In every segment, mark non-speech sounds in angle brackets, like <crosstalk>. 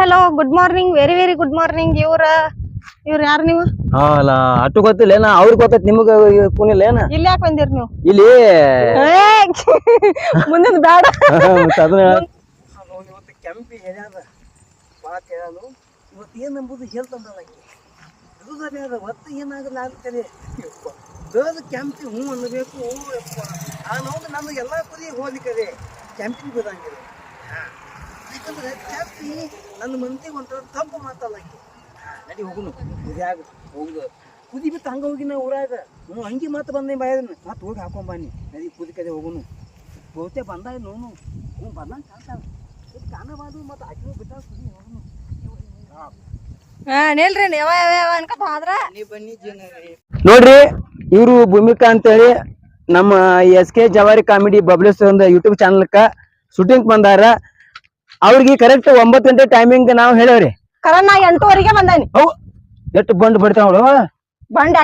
Hello good morning very very good morning ಇವ್ರ. ಇವ್ರ ಯಾರು ನೀವು? ಹಾ ಅಲ್ಲ ಅಟ್ಟು ಗೊತ್ತಿಲ್ಲ ಏನ? ಅವ್ರಿಗೆ ಗೊತ್ತೈತಿ ನಿಮಗ ಕುನಿಲ್ಲ ಏನ? ಇಲ್ಲಿ ಯಾಕೆ ಬಂದಿರಿ ನೀವು? ಇಲ್ಲಿ ಮುಂದಿನ <laughs> ಬೇಡ ಇವತ್ತು ಕೆಂಪಿ ಇವತ್ತು ಏನು ನಂಬುದು ಹೇಳ್ತಂದಲ್ಲ ಅದ ಒತ್ತು ಏನಾಗಲ್ಲ ಆಗ್ತದೆ ದೋದ ಕೆಂಪಿ ಹ್ಞೂ ಅನ್ನಬೇಕು ಹ್ಞೂ ಯಪ್ಪ ಆ ನೋವು ನಮಗೆಲ್ಲ ಕುದಿ ಹೋಗ್ಲಿಕ್ಕದೆ. ಕೆಂಪಿನ ಬಿಡಂಗಿಲ್ಲ. ಹಾ. ಯಾಕಂದ್ರೆ ಜಾಸ್ತಿ ನನ್ನ ಮಂದಿಗೆ ಒಂಥರ ತಂಪು ಮಾತಲ್ಲ ಆಕಿ ನಡಿ ಹೋಗುನು ಇದ್ಯಾಗ ಹೋಗುದು ಕುದಿ ಬಿಟ್ಟು ಹಂಗ ಹೋಗಿನ ಊರಾಗ. ಹ್ಞೂ ಹಂಗೆ ಮತ್ತೆ ಬಂದೆ ಬಾಯದನ್ನ ಮತ್ತೆ ಹೋಗಿ ಹಾಕೊಂಬಾನಿ ನದಿ ಕುದಿ ಕದೆ ಹೋಗುನು. ಬಹುತೇ ಬಂದ ನೋನು ಹ್ಞೂ ಬಂದಂಗೆ ಕಾಣ್ತಾವ ಕಾಣಬಾರ್ದು ಮತ್ತು ಆಕಿನೂ ಬಿಟ್ಟ ಕುದಿ ಹೋಗುನು. ಹಾ ನಿಲ್ರಿ ಯಾವ ಯಾವ ಯಾವ ಅನ್ಕತ ಆದ್ರ? ನೀ ಬನ್ನಿ ಜನರೇ ನೋಡ್ರಿ ಇವರು ಭೂಮಿಕಾ ಅಂತೇಳಿ ನಮ್ಮ ಎಸ್ ಕೆ ಜವಾರಿ ಕಾಮಿಡಿ ಬಬ್ಲೇಶ್ವರ ಒಂದು ಯೂಟ್ಯೂಬ್ ಚಾನಲ್ಕ ಶೂಟಿಂಗ್ ಬಂದಾರ. ಅವ್ರಿಗೆ ಕರೆಕ್ಟ್ ಒಂಬತ್ತು ಗಂಟೆ ಟೈಮಿಂಗ್ ನಾವು ಹೇಳವ್ರಿ. ಕರ ನಾ ಎಂಟುವರೆಗೆ ಬಂದಾನಿ. ಅವು ಎಷ್ಟು ಬಂಡ್ ಬಿಡ್ತಾವಳು ಬಂಡ್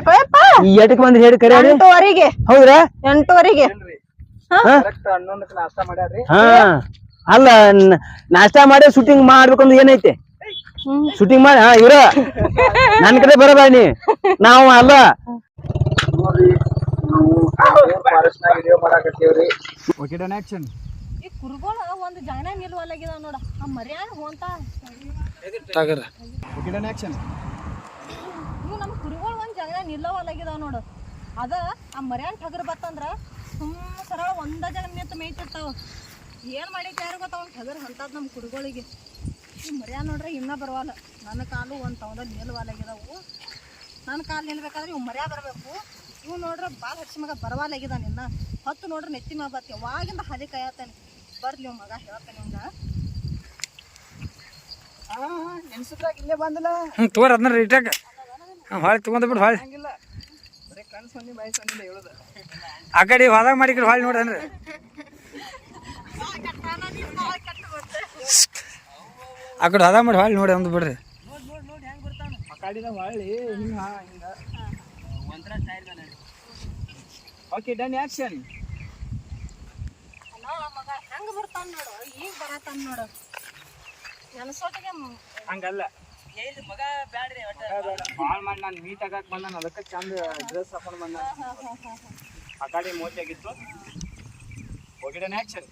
ಎಟಕ್ ಬಂದ್ ಹೇಳಿ ಕರೆ ಹೇಳಿ ಎಂಟುವರೆಗೆ. ಹೌದ್ರಾ? ಎಂಟುವರೆಗೆ. ಹಾ? ಅಲ್ಲ ನಾಷ್ಟಾ ಮಾಡಿ ಶೂಟಿಂಗ್ ಮಾಡ್ಬೇಕಂದ್ರೆ ಏನೈತೆ? ಶೂಟಿಂಗ್ ಮಾಡಿ ಹಾ ಇವ್ರ? ನನ್ ಕಡೆ ಬರಬಾ ನೀ. ನಾವು ಅಲ್ಲ. ವಿಡಿಯೋ ಮಾಡಾಕತ್ತೀವ್ರಿ ಓಕೆ ಡನ್ ಆಕ್ಷನ್ ಈ ಕುರುಗೋಳ ಒಂದು ಜಾಗ ನಿಲ್ವಲ್ಲಾಗಿದ ನೋಡ. ಆ ಮರ್ಯಾಣ ಹೋಂತ. ಟಗರ್ ಓಕೆ ಡನ್ ಆಕ್ಷನ್ ಇವು ನಮ್ಮ ಕುರುಗೋಳ ಒಂದ್ ಜಾಗ ನಿಲ್ಲವಲ್ಲಾಗಿದಾವ ನೋಡು. ಅದ ಆ ಮರ್ಯಾನ್ ಟಗರ್ ಬತ್ತಂದ್ರ ಸುಮ್ಮ ಸರಳ ಒಂದ ಜನ ನಿಂತ ಮೇಯ್ತಿರ್ತಾವ. ಏನ್ ಮಾಡಿ ಯಾರು ಗೊತ್ತ? ಅವ್ನ ಟಗರ್ ಹಂತದ್ ನಮ್ಮ ಕುರುಗೋಳಿಗೆ. ಈ ಮರ್ಯಾ ನೋಡ್ರೆ ಇನ್ನ ಬರವಲ್ಲ. ನನ್ನ ಕಾಲು ಒಂದ್ ತವದ ನಿಲ್ವಲ್ಲಾಗಿದಾವು ನನ್ನ ಕಾಲು ನಿಲ್ಬೇಕಾದ್ರೆ ಇವ್ ಮರ್ಯಾ ಬರಬೇಕು. ಇವ್ ನೋಡ್ರೆ ಭಾಳ ಹಚ್ಚಿ ಮಗ ಬರವಾಲಾಗಿದ ನಿನ್ನ ಹತ್ತು ನೋಡ್ರೆ ನೆತ್ತಿ ಬತ್ತಿ. ಅವಾಗಿಂದ ಹದಿ ಕಾಯತ್ತಾನೆ ಬರ್ಲಿ ಮಗ ಹೇಳ್ತಾನೆ ಹಂಗ ನೆನ್ಸಿದ್ರಾಗ ಇಲ್ಲೇ ಬಂದಿಲ್ಲ? ಹ್ಞೂ ತೋರಿ ಅದನ್ನ ರಿಟಾಕ್ ಹೊಳೆ ತೊಗೊಂಡ್ ಬಿಡು ಹೊಳೆ. ಹಂಗಿಲ್ಲ. ಬರೀ ಕಣ್ ಸೊನ್ನೆ ಬಾಯಿ ಸೊನ್ನೆ ಹೇಳುದ ಆ ಕಡೆ ಹೊದಾಗ ಮಾಡಿಕ್ರಿ ಹೊಳೆ ಅಂದ್ರೆ ಆ ಕಡೆ ಹೊದಾಗ ಮಾಡಿ ಹೊಳೆ ನೋಡಿ ಅಂದ್ ಬಿಡ್ರಿ. ಆ ಕಾಡಿನ ಹೊಳ್ಳಿ ಹಿಂಗ ಹಿಂಗ. ಒಂಥರ ಸ್ಟೈಲ್ ಓಕೆ ಡನ್ ಆಕ್ಷನ್ ಮಗ. ಹೆಂಗ್ ಬರ್ತಾನ ನೋಡು? ಈಗ ಬರತಾನ ನೋಡು. ನನಸೋಟಿಗೆ ಹಂಗಲ್ಲ. ಮಗ ಬ್ಯಾಡ್ರಿ ಭಾಳ ಮಾಡಿ ನಾನು ಮೀಟ್ ಬಂದ ಬಂದಾನ. ಅದಕ್ಕೆ ಚಂದ ಡ್ರೆಸ್ ಹಾಕೊಂಡು ಬಂದ ಆ ಕಡೆ ಮೋತಿಯಾಗಿತ್ತು ಓಕೆ ಡನ್ ಆಕ್ಷನ್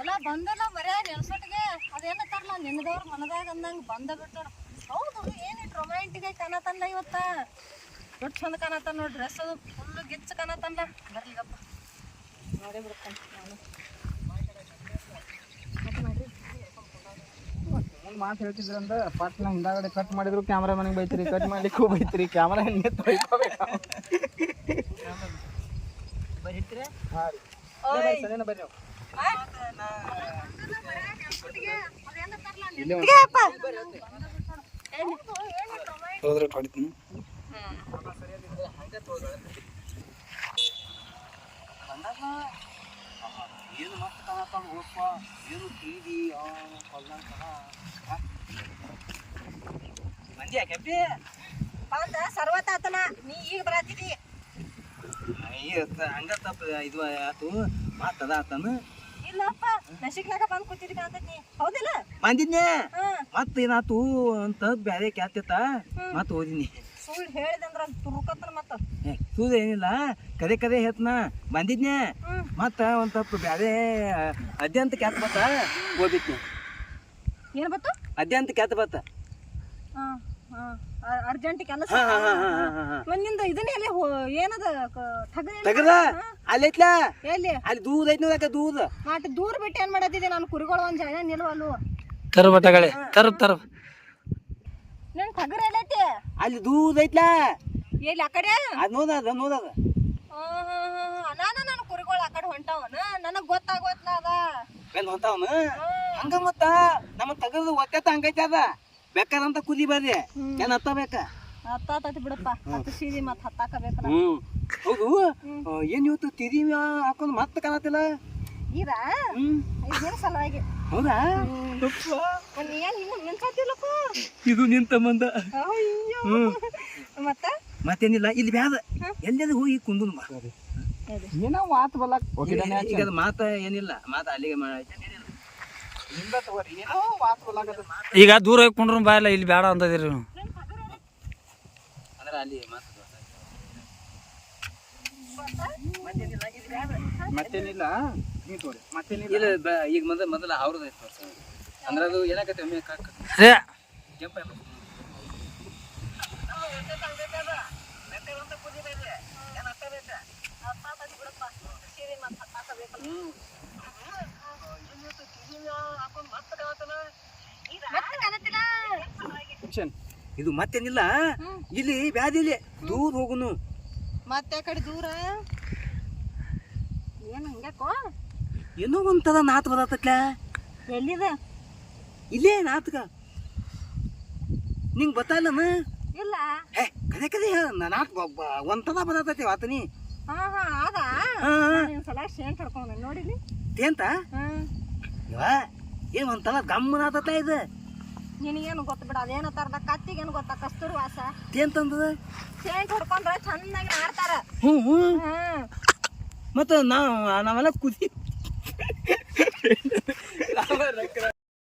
ಅಲ್ಲ ಬಂದಲ್ಲ ಮರ್ಯಾ ನೆನಸೋಟಿಗೆ. ಅದೇನತ್ತಾರಲ್ಲ ನಿನ್ನದವ್ರ ಮನದಾಗ ಅಂದಂಗ ಬಂದ ಬಿಟ್ಟು ಹೌದು ಏನಿಟ್ ರೊಮ್ಯಾಂಟಿಕ್ ಆಗಿ ಕಾಣತಲ್ಲ ಇವತ್ತ? ದೊಡ್ಡ ಚಂದ ಕಾಣತಾನ ನೋಡಿ ಡ್ರೆಸ್ ಅದು. ಫುಲ್ ಗಿಚ್ಚ ಕಾಣತ್ತಲ್ಲ ಬರ್ಲಿಗಪ್ಪ ನೋಡೇ ಬಿಡ್ತಾನೆ ನಾನು ಒಂದು ಮಾತು ಹೇಳ್ತಿದ್ರಂದ ಪಟ್ನ ಹಿಂದಾಗಡೆ ಕಟ್ ಮಾಡಿದ್ರು ಕ್ಯಾಮ್ರಾ ಮನೆಗೆ ಬೈತ್ರಿ ಕಟ್ ಮಾಡ್ಲಿಕ್ಕೂ ಬೈತ್ರಿ ಕ್ಯಾಮ್ರಾ ನಿಂತು ಬೈಕೋಬೇಕು ಹಾಂ ರೀ. ಸರಿನಾ ಬರ್ರಿ ನೀವು. ಹೋದ್ರೆ ಹೊಡಿತೀನಿ ಏನು ಮತ್ತೆ ಕಾಣತ್ತಾವ ಹೋಗಪ್ಪ ಏನು ಪ್ರೀತಿ ಮಂದಿ ಯಾಕೆ ಬಂದ ಸರ್ವತಾತನ ನೀ ಈಗ ಬರತ್ತಿದಿ ಹಂಗ ತಪ್ಪ ಇದು ಆತು ಮಾತದ ಆತನ. ಇಲ್ಲಪ್ಪ ನಶಿಕ್ನಾಗ ಬಂದ್ ಕೂತಿದ್ವಿ ಕಾಣ್ತೈತಿ ಹೌದಿಲ್ಲ? ಬಂದಿದ್ನೆ? ಮತ್ತೆ ಮತ್ತ ಏನಾತು ಅಂತ ಬ್ಯಾರೆ ಕ್ಯಾತಿತ್ತ ಮತ್ತೆ ಓದಿನಿ. ಸುಳ್ಳು ಹೇಳಿದಂದ್ರ ತುರುಕತ್ತನ ಮತ್ತ? ಸೂದ ಏನಿಲ್ಲ. ಕದೆ ಕದೆ ಹೇಳ್ತನ. ಬಂದಿದ್ನೆ. ಮತ್ತ ಒಂದ್ ಸ್ವಲ್ಪ ಬ್ಯಾರೆ ಅದ್ಯಂತ ಕ್ಯಾತ್ ಬತ್ತ? ಓದಿದ್ನಿ ಏನ್ ಬತ್ತ? ಅದ್ಯಂತ ಕ್ಯಾತ್ ಬತ್ತ? ಅರ್ಜೆಂಟ್ ಕೆಲಸ. ಒಂದಿಂದ ಇದನ್ನ ಎಲ್ಲಿ ಹೋ- ಏನದ ತಗದ ತಗದ ಅಲ್ಲೈತ್ಲ ಎಲ್ಲಿ? ಅಲ್ಲಿ ದೂದು ಐತ್ ನೋಡಕ ದೂದ ಮಾಟ ದೂರ ಬಿಟ್ಟು ಏನ್ ಮಾಡತ್ತಿದ್ದೆ ನಾನು ಕುರಿಗಳು ಒಂದ್ ಜಾಗ ನಿಲ್ವಲ್ಲು. ತರ ಬಟ್ಟಗಳೆ ತರ ತರ ನನ್ ಟಗರ್ ಎಲ್ಲೈತಿ? ಅಲ್ಲಿ ದೂದ ಐತ್ಲ? ಎಲ್ಲಿ ಆ ಕಡೆ? ಅದ್ ನೋದದ ನೋದದ ನಾನು ನನ್ನ ಕುರಿಗಳು ಆ ಕಡೆ ಹೊಂಟಾವನ. ನನಗ್ ಗೊತ್ತಾಗೋತ್ಲ ಅದ. ಬೆಲ್ ಹೊಂತಾವನ ಹಂಗ ಮತ್ತ? ನಮ್ಮ ತಗದ ಒತ್ತತ ಹಂಗೈತಿ ಅದ. ಬೇಕಾದಂತ ಕುದಿ ಬರ್ರಿ. ಏನ್ ಹತ್ತಬೇಕ ಹತ್ತಾತೈತಿ ಬಿಡಪ್ಪ. ಹತ್ತು ಸೀದಿ ಮತ್ ಹತ್ತಾಕ ಬೇಕಲ್ಲ ಹ್ಮ್. ಹೌದು. ಏನ್ ಇವತ್ತು ತಿರಿ ಹಾಕೊಂಡ್ ಮತ್ತೆ ಕಾಣತಿಲ್ಲ ಇದ ಹ್ಮ್. ಇದೇನ್ ಸಲುವಾಗಿ. ಹೌದಾ? ಇದು ನಿಂತ ಮಂದ. ಅಯ್ಯೋ. ಮತ್ತ? ಮತ್ತೇನಿಲ್ಲ ಇಲ್ಲಿ ಬ್ಯಾದ. ಎಲ್ಲೆದ ಹೋಗಿ ಕುಂದು ಏನೋ ಮಾತು ಈಗ ಮಾತ ಏನಿಲ್ಲ ಮಾತ ಅಲ್ಲಿಗೆ ನಿಮ್ದ ತಗೋರಿ ಏನೋ ವಾತ್ ಬಲಾಗದ ಈಗ ದೂರ ಹೋಗ್ಕೊಂಡ್ರು ಬಾ ಬಾಯಲ್ಲ ಇಲ್ಲಿ ಬೇಡ ಅಂತದಿರಿ ನೀವು. ಅಂದ್ರೆ ಅಲ್ಲಿ ಮಾತು ಮತ್ತೇನಿಲ್ಲ? ತೋರಿ. ಮತ್ತೇನಿಲ್ಲ? ಇಲ್ಲ ಬ- ಈಗ ಮೊದಲ ಮೊದಲ ಅವ್ರದ್ದು ಐತೆ ತೋರ್ಸ ಅಂದ್ರೆ ಅದು ಏನಾಗತ್ತೆ ಒಮ್ಮೆ ಕಾಕ ರೇ ಜಂಪ್ ಆಗ್ಬಿಡುತ್ತೆ. ಇದು ಮತ್ತೇನಿಲ್ಲ? ಇಲ್ಲಿ ವ್ಯಾಧಿ ಇಲ್ಲಿ ದೂರ ಹೋಗುನು. ಮತ್ತೆ ಆ ಕಡೆ ದೂರ? ಏನು ಹಂಗ್ಯಾಕೋ ಏನೋ ಒಂಥರ ನಾತ್ ಬರತ್ತಕ್ಲ ಎಲ್ಲಿದೆ? ಇಲ್ಲೇ ನಾತ್ಕ ನಿಂಗೆ ಗೊತ್ತಾಯಿಲ್ಲನ ಇಲ್ಲ. ಹೇ ಕದೆ ಕದೆ ನಾತ್ ಒಂಥರ ಬರತೈತಿ ಆತನಿ. ಹಾ ಹಾ ನಿನ್ ಸಲ ಶೇಂಟ್ ಹಿಡ್ಕೊಂಡ್ ನೋಡಿಲಿ? ಹ್ಮ್ ಇವ ಏನ್ ಒಂಥರ ಗಮ್ಮನ ಆತತ್ತ ಇದು? ನಿನಗೇನು ಗೊತ್ತು ಬಿಡ ಅದೇನ ತರದ ಕತ್ತಿಗೇನು ಗೊತ್ತಾ ಕಸ್ತೂರಿ ವಾಸ ಅಂತಂದದ ಶೇಂಟ್ ಹೊಡ್ಕೊಂಡ್ರೆ ಚೆನ್ನಾಗಿ ಆಡ್ತಾರ. ಹ್ಞೂ ಹ್ಞೂ ಹ್ಮ್ ಮತ್ತ ನಾವು ನಾವೆಲ್ಲ ಕುದಿ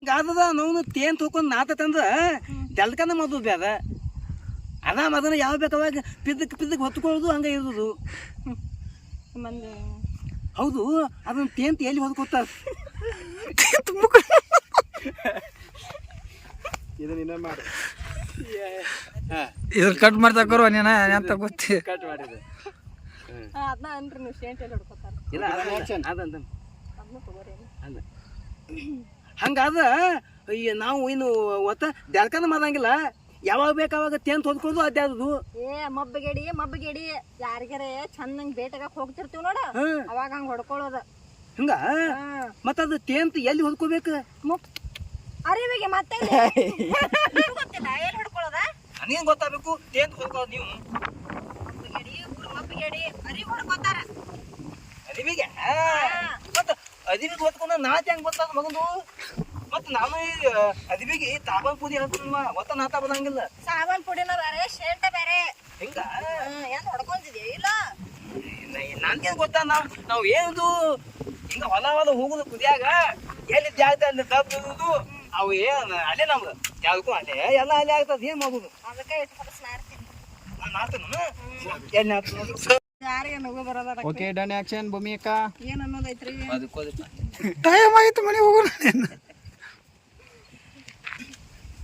ಗಾದದ ನಾವು ತೇನ್ ನಾತ ನಾತಂದ್ರ ಜಲ್ಕನ ಮದ್ದು ಬೇದ ಅದ. ಮದನ ಯಾವ ಬೇಕಾವಾಗ ಪಿದ್ದಕ್ ಪಿದ್ದಕ್ ಹೊತ್ಕೊಳ್ಳೋದು ಹಂಗೆ ಇರೋದು. ಹೌದು ಅದನ್ನ ತೇಂತ ಎಲ್ಲಿ ಹೊದ್ಕೋತಾರ ಇದನ್ನ ಕಟ್ ಮಾಡ್ತಕ್ರು ನೀನ ಅಂತ ಗೊತ್ತಿ? ಕಟ್ ಮಾಡಿದೆ. ಅದನ್ನ ಅನ್ರಿ ನೀವು ಶೇಂಟ್ ಎಲ್ಲಿ ಹೊಡ್ಕೊತಾರ? ಇಲ್ಲ ಅದನ್ನ ತಗೋರಿ. ಅಲ್ಲ ಹಂಗಾದ ಈ ನಾವು ಇನ್ನು ಒತ್ತ ಜಲ್ಕನ ಮಾಡಂಗಿಲ್ಲ ಯಾವಾಗ ಬೇಕಾವಾಗ ತೇನ್ ತೊಂದ್ಕೊಂಡು ಅದ್ಯಾದದು ಏ ಮಬ್ಬಗೇಡಿ ಮಬ್ಬಗೇಡಿ. ಯಾರಿಗಾರೆ ಚಂದಂಗ್ ಬೇಟೆಗಾಕ್ ಹೋಗ್ತಿರ್ತೀವಿ ನೋಡ ಅವಾಗ ಹಂಗ ಹೊಡ್ಕೊಳ್ಳೋದ ಹಂಗ? ಮತ್ತ ಅದು ತೇಂತ ಎಲ್ಲಿ ಹೊದ್ಕೋಬೇಕು? ಮುಕ್ ಅರಿವಿಗೆ ಮತ್ತೆ <laughs> ಗೊತ್ತಿಲ್ಲ ಎಲ್ಲಿ ಹೊಡ್ಕೊಳ್ಳೋದ ನನಗೇನ್ ಗೊತ್ತಾಗಬೇಕು? ತೇಂತ ಹೊಡ್ಕೊಳ್ಳೋದು ನೀವು. ಮಬ್ಬಗೇಡಿ ಅರಿವಿ ಹೊಡ್ಕೊತಾರ. ಅದಿವಿಗೆ ಮತ್ತ ಅದಿವಿಗೆ ಹೊತ್ಕೊಂಡ ನಾಚ್ ಹೆಂಗ್ ಗೊತ್ತಾದ ಮಗಂದು? ಮತ್ತ ನಾನು ಅದಿವಿಗೆ ತಾಬನ್ ಪುಡಿ ಹೇಳ್ತೀನಲ್ವ ಒತ್ತ ನಾತ ಬದಂಗಿಲ್ಲ. ಸಾಬನ್ ಪುಡಿನ ಬೇರೆ ಶೇಂಟ ಬೇರೆ. ಹಿಂಗ? ಏನ್ ಹೊಡ್ಕೊಂತಿದ್ಯಾ ಇಲ್ಲ. ನನ್ಗೇನ್ ಗೊತ್ತಾ ನಾವ್ ನಾವ್ ಏನದು? ಹಿಂಗ ಹೊಲ ಹೊಲ ಹೋಗುದು ಕುದಿಯಾಗ ಎಲ್ಲಿ ಜಾಗ ಅಲ್ಲಿ ತಪ್ಪುದು ಅವು ಏನ್ ಅಲ್ಲೇ ನಮ್ದು. ಯಾವ್ದಕ್ಕೂ ಅಲ್ಲೇ ಎಲ್ಲ ಅಲ್ಲೇ ಆಗ್ತದ. ಏನ್ ಮಾಡುದು? ಅದಕ್ಕೆ ಇಟ್ಟು ಓಕೆ ಡನ್ ಆಕ್ಷನ್ ಭೂಮಿಕ ಏನು ಅನ್ನೋದೈತ್ರಿ? ಟೈಮ್ ಆಯ್ತು ಮನೆ ಹೋಗೋಣ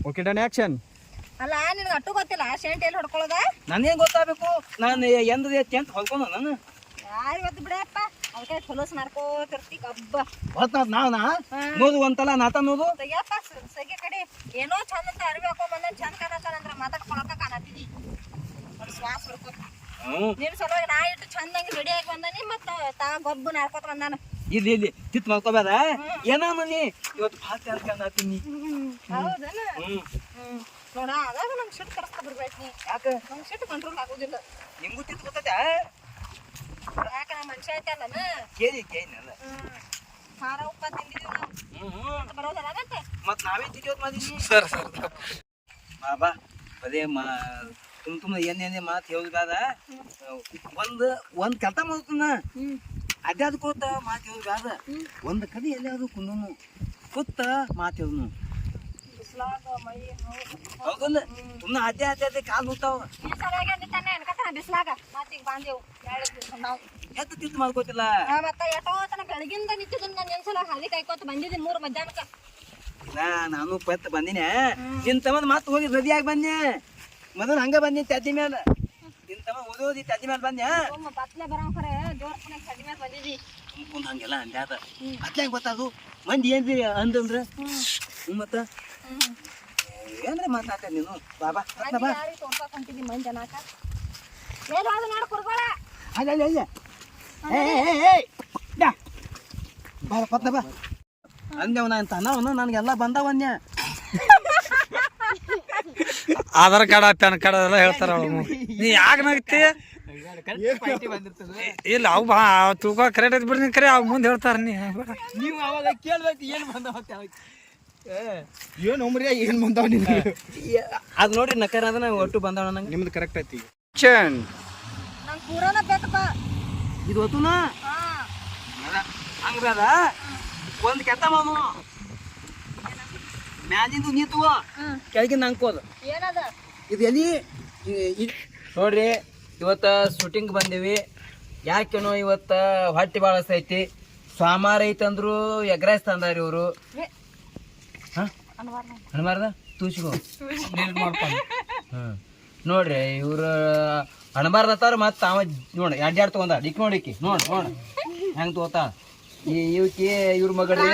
ಓಕೆ ಡನ್ ಆಕ್ಷನ್ ಅಲ್ಲ ನಿನ್ಗೆ ಅಟ್ಟು ಗೊತ್ತಿಲ್ಲ? ಶೆಂಟ್ ಎಲ್ಲಿ ಹೊಡ್ಕೊಳ್ಳೋದ ಏನ್ ಗೊತ್ತಾಗಬೇಕು? ನಾನು ಎಂದ ಅಂತ ಹೊಲ್ಕೊಂಡ ನಾನು. ಯಾರು ಗೊತ್ತು ಬಿಡಪ್ಪ? ಅದಕ್ಕೆ ಹೊಲಸ್ ಮಾಡ್ಕೋತಿರ್ತಿ ಕಬ್ಬ. ಹೊತ್ ನಾವ್ ನಾ ನೋದು ಒಂತಲ ನಾತ ನೋದು? ತೆಗಿಯಪ್ಪ ಸ- ಕಡೆ. ಏನೋ ಚಂದ ಅಂತ ಅರಿವಿ ಹಾಕೊಂಡ್ ಬಂದ ಚಂದ ಕಾಣತ್ತಾನಂದ್ರ ಮಾತಾಡ್ಕೊಳಕ ಕಾಣತ್ತಿದಿ ಶ್ವಾಸ ಹೊಡ್ಕೊ ಹ್ಮ್. ನಿನ್ ಸಲುವಾಗಿ ನಾ ಇಟ್ಟು ಚಂದಂಗಿ ರೆಡಿ ಆಗಿ ಬಂದಾನಿ ಮತ್ತ ತಾ ಗೊಬ್ಬು ನಾಡ್ಕೋತ ಬಂದಾನ. ಇಲ್ಲಿ ಇಲ್ಲಿ ತಿತ್ ಮಾಡ್ಕೋಬೇಡ ಏನೋ ಮನಿ? ಇವತ್ತು ಭಾಳ ಕೇಳ್ಕೊಂಡಾತೀನಿ ಹೌದನ? ನೋಡ ಅದಾಗ ನಮ್ ಸಿಟ್ಟು ಕರ್ಸ್ತಾ ಬಿಡ್ಬೇಕು ನೀ ಯಾಕ? ನಮ್ ಸಿಟ್ಟು ಕಂಟ್ರೋಲ್ ಆಗೋದಿಲ್ಲ. ನಿಮ್ಗೂ ತಿತ್ ಗೊತ್ತೈತಾ? ಯಾಕ ನಾ ಮನುಷ್ಯ ಐತಲ್ಲನ ಕೇಳಿ ಕೇಳಿ ನಾನು ಖಾರ ಉಪ್ಪ ತಿಂದಿದೀವಿ ನಾವು. ಮತ್ತೆ ಬರೋದಲ್ಲ ಮತ್ತೆ ಮತ್ ನಾವೇ ತಿಂದಿವತ್ತು ಮಾಡಿದ್ವಿ ಸರ್ ಸರ್. ಬಾಬಾ ಅದೇ ಮಾ ತುಮ್ ತುಮ್ ಏನೇನೇ ಮಾತು ಹೇಳುದಾದ ಒಂದು ಒಂದ್ ಕೆಲಸ ಮಾಡ್ತಾನ ಅದ್ಯಾದ ಕೂತ ಮಾತು ಹೇಳುದಾದ ಒಂದ್ ಕಡೆ ಎಲ್ಲಾದ್ರು ಕುಂದನು. ಕೂತ ಮಾತು ಹೇಳುನು. ಹೌದಲ್ಲ? ಸುಮ್ಮನೆ ಅದೇ ಅಡ್ಡೆ ಅಡ್ಡೆ ಕಾಲು ಹೋಗ್ತಾವ ಬಿಸ್ಲಾಗ? ಬಾಂದೇವು ಎದ್ದು ತಿತ್ತು ಮಾಡ್ಕೋತಿಲ್ಲ? ಮತ್ತ ಎಷ್ಟೋ ತನ ಬೆಳಗಿಂದ ನಿಂತಿದ್ದೀನಿ ನಾನು ಹಾಲಿ ಕಾಯ್ಕೋತ ಬಂದಿದ್ದೀನಿ ಮೂರು ಮಧ್ಯಾಹ್ನಕ್ಕೆ. ಇಲ್ಲ ನಾನು ಪತ್ ಬಂದಿನಿ. ನಿನ್ ಮತ್ತೆ ಹೋಗಿ ರೆಡಿಯಾಗಿ ಬಂದೆ. ಮೊದಲು ಹಂಗ ಬಂದಿ ತದ್ದಿ ಮೇಲೆ ನಿಂತಮ್ಮ ತಮ್ಮ ಓದೋದಿ ತದ್ದಿ ಮೇಲೆ ಬಂದ್ಯಾ? ಬತ್ಲೆ ಬರೋಂಕರೆ ಬಂದಿದ್ದಿ ಕುಂದ್ ಹಂಗೆಲ್ಲ ಅಂದ್ಯಾದ ಅದ್ಯಾಗ ಗೊತ್ತಾದು ಮಂದಿ ಏನ್ರಿ ಅಂದಂದ್ರ? ಮತ್ತ? ಏನ್ರಿ ಮಾತಾಡ್ತ ನೀನು? ಬಾಬಾ ಬಾ ಹೊಂಟಿದ್ದಿ ಮಂದಿ ಏನ್ ಅದು ನೋಡು ಕುರ್ಗೋಳ? ಅಲ್ಲ ಅಲ್ಲ ಅಲ್ಲ. ಏ ಏ, ಬಾ ಬಾ ಪತ್ನ ಬಾ ಅಂದೇವನ ಅಂತ. ಅನ್ನವನು ನನಗೆಲ್ಲ ಬಂದವನ್ಯ ಆಧಾರ್ ಕಾರ್ಡ್ ಪ್ಯಾನ್ ಕಾರ್ಡ್ ಎಲ್ಲ ಹೇಳ್ತಾರ ಅವ್ರು. ನೀ ಯಾಕೆ ನಗ್ತಿ? ಇಲ್ಲ ಅವು ಬಾ ತೂಕ ಕರೆಕ್ಟ್ ಐತಿ ಬಿಡ್ರಿ ಕರೆ ಅವ್ ಮುಂದೆ ಹೇಳ್ತಾರ ನೀ. ನೀವು ಅವಾಗ ಕೇಳ್ಬೇಕು ಏನು ಬಂದವ ಏನು ಉಮ್ರಿ ಏನು ಬಂದವ ನಿಮ್ಗೆ ಅದು ನೋಡ್ರಿ ನಕರ ಅದನ್ನ ಒಟ್ಟು ಬಂದವ ನಂಗೆ ನಿಮ್ದು ಕರೆಕ್ಟ್ ಐತಿ. ಆಕ್ಷನ್ ನಂಗೆ ಪೂರನ ಬೇಕಪ್ಪ. ಇದು ಒತ್ತುನಾ? ಹಾ. ಹಂಗ್ರದ ಒಂದು ಕೆತ್ತ ಮಾನು ಮ್ಯಾಲಿಂದು ನೀ ತಗೋ. ಕೆಳಗಿಂದ ಅಂಕೋದು ಏನದ? ಇದು ಎಲ್ಲಿ? ನೋಡ್ರಿ ಇವತ್ತ ಶೂಟಿಂಗ್ ಬಂದೀವಿ. ಯಾಕೆನೋ ಇವತ್ತ ಹೊಟ್ಟೆ ಭಾಳ ಸೈತಿ ಸೋಮವಾರ ಐತೆ ಅಂದ್ರು ರೈಸ್ ತಂದಾರ ಇವರು. ಏ, ಹಾ? ಅನ್ಬಾರ್ದು. ಹಣಮಾರ್ದ ತೂಸಿಗೋ ಹ್ಮ್. ನೋಡ್ರಿ ಇವ್ರ ಅಣಬಾರ್ದತ್ತಾರ ಮತ್ತ ಅವ ನೋಡ ಎರಡ್ ಎರಡ್ ತಗೊಂಡ. ಇಕ್ ನೋಡಿಕಿ ನೋಡ್ ನೋಡಿ. ಹೆಂಗ್ ತಗೋತಾ? ಇವಕ್ಕೆ ಇವ್ರ ಮಗಳ್ರಿ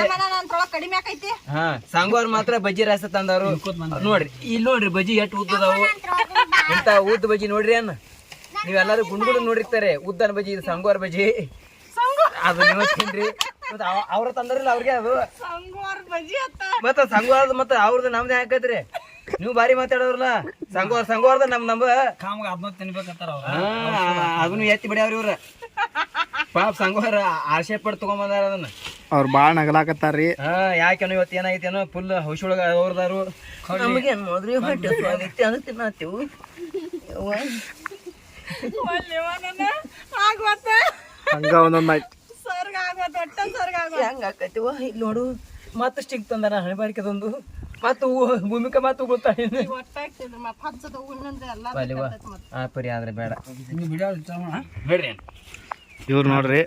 ಕಡಿಮೆ ಆಕೈತಿ. ಹಾ ಸಂಗವಾರ ಮಾತ್ರ ಬಜ್ಜಿ ರಸ ತಂದಾರು ನೋಡ್ರಿ ಇಲ್ಲಿ ನೋಡ್ರಿ ಬಜ್ಜಿ ಎಷ್ಟು ಉದ್ದದಾವು. ಇಂತ ಉದ್ದ ಬಜ್ಜಿ ನೋಡ್ರಿ ಅನ್ನ ನೀವೆಲ್ಲರೂ ಗುಂಡ್ಗುಡ್ ನೋಡಿರ್ತಾರೆ ಉದ್ದನ ಬಜ್ಜಿ ಇದು ಸಂಗೋರ್ ಬಜ್ಜಿ. ಅದು ನೀವು ತಿನ್ರಿ ಮತ್ತ ಅವ- ಅವ್ರ ತಂದ್ರಲ್ಲ ಅವ್ರಿಗೆ ಅದು. ಸಂಗೋರ್ ಬಜ್ಜಿ ಅತ್ತ. ಮತ್ತ ಸಂಗವಾರದ ಮತ್ತ ಅವ್ರದ್ದು ನಮ್ದು ಹಾಕತ್ರಿ. ನೀವು ಬಾರಿ ಮಾತಾಡೋರಲ್ಲ ಸಂಗವಾರ ಸಂಗವಾರದ ನಮ್ ನಂಬ ಕಾಮ್ಗ ಅದನ್ನ ತಿನ್ಬೇಕಂತಾರ ಅದನ್ನು ಎತ್ತಿ ಬಿಡ್ಯಾವ್ರಿ ಇವ್ರ. ಪಾಪ ಸಂಗೋರ ಆಸೆ ಪಟ್ಟು ತಗೊಂಬಂದಾರ ಅದನ್ನ. ಅವ್ರು ಭಾಳ ನಗಲಾಕತ್ತಾರ್ರಿ. ಹಾ ಯಾಕೇನೋ ಇವತ್ತು ಏನಾಗೈತೇನೋ ಫುಲ್ ಹೌಸ್ ಒಳಗ ಅವ್ರದಾರು. ನಮಗೆ ನೋಡ್ರಿ ಹೊಟ್ಟೆ ಸ್ವಾಗತಿ ಅಂತ ತಿನ್ನತ್ತೀವು ಹಂಗ ಒಂದೊಂದ್ ಹೆಂಗ ಆಕೈತಿವ ಇಲ್ಲಿ ನೋಡು ಮತ್ತೆ ಸ್ಟಿಕ್ ತಂದಾರ ಹಣೆಬಾರಿಕೆದೊಂದು ಮತ್ತು ಭೂಮಿಕ ಮತ್ತು ಮತ್ತ್. ಆ ಪರಿ ಆದ್ರೆ ಬೇಡ. ಬೇಡ್ರಿ. ಇವ್ರು ನೋಡ್ರಿ.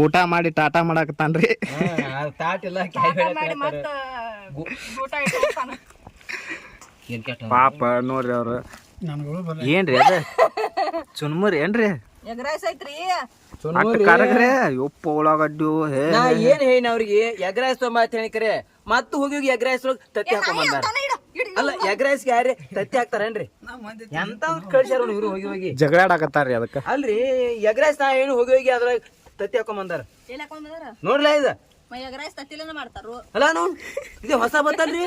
ಊಟ ಮಾಡಿ ಟಾಟಾ ಮಾಡಾಕತ್ತಾನ್ರಿ. ಹಾ, ಆ ತಾಟ್ ಇಲ್ಲ ಕ್ಯಾಯ್ ಮಾಡಿ ಮತ್ತ ಊಟ ಇಟ್ಕೊತಾನ ಏನ್ ಪಾಪ ನೋಡ್ರಿ ಅವ್ರು. ಏನ್ರಿ ಅದ? ಚುನ್ಮುರಿ ಏನ್ರಿ? ಎಗ್ ರೈಸ್ ಯಪ್ಪ ಉಳ್ಳಾಗಡ್ಡಿ ಏನ್ ಹೇಳಿನ ಅವ್ರಿಗೆ? ಎಗ್ರಾಯ್ಸ್ ತೊಂಬ ಅಂತ ಹೇಳಿಕರೆ ಮತ್ತೆ ಹೋಗಿ ಹೋಗಿ ಎಗ್ರಾಯ್ಸ್ ಒಳಗ್ ತತ್ತಿ ಹಾಕೊಂಡ್ ಬಂದಾರ. ಅಲ್ಲ ಎಗ್ರಾಯ್ಸ್ ಯಾರೇ ತತ್ತಿ ಹಾಕ್ತಾರೇನ್ರಿ? ಎಂತ ಕಳ್ಸ್ಯಾರ ಇವ್ರು ಹೋಗಿ ಹೋಗಿ? ಜಗಳಾಡಕತ್ತಾರ್ರಿ ಅದಕ್ಕ? ಅಲ್ರಿ ಎಗ್ರಾಯ್ಸ್ ನಾ ಏನು ಹೋಗಿ ಹೋಗಿ ಅದ್ರಾಗ ತತ್ತಿ ಹಾಕೊಂಬಂದಾರ? ಎಲ್ಲಿ ಹಾಕೊಂಡ್ ಬಂದಾರ ನೋಡ್ಲಾ ಇದ? ಮೈ ಎಗ್ ರೈಸ್ ತತ್ತಿಲನ ಮಾಡ್ತಾರು ಅಲ್ಲ ನೋಡ್ ಇದು ಹೊಸ ಬತ್ತಲ್ರಿ?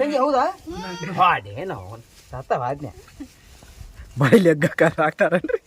ತಂಗಿ ಹೌದಾ? ಬಾಡೇನೋ ಸತ್ತ ಆಜ್ಞೆ ಬಾಯಿಲಿ ಎಗ್ಗ ಹಾಕ್ತಾರನ್ರಿ?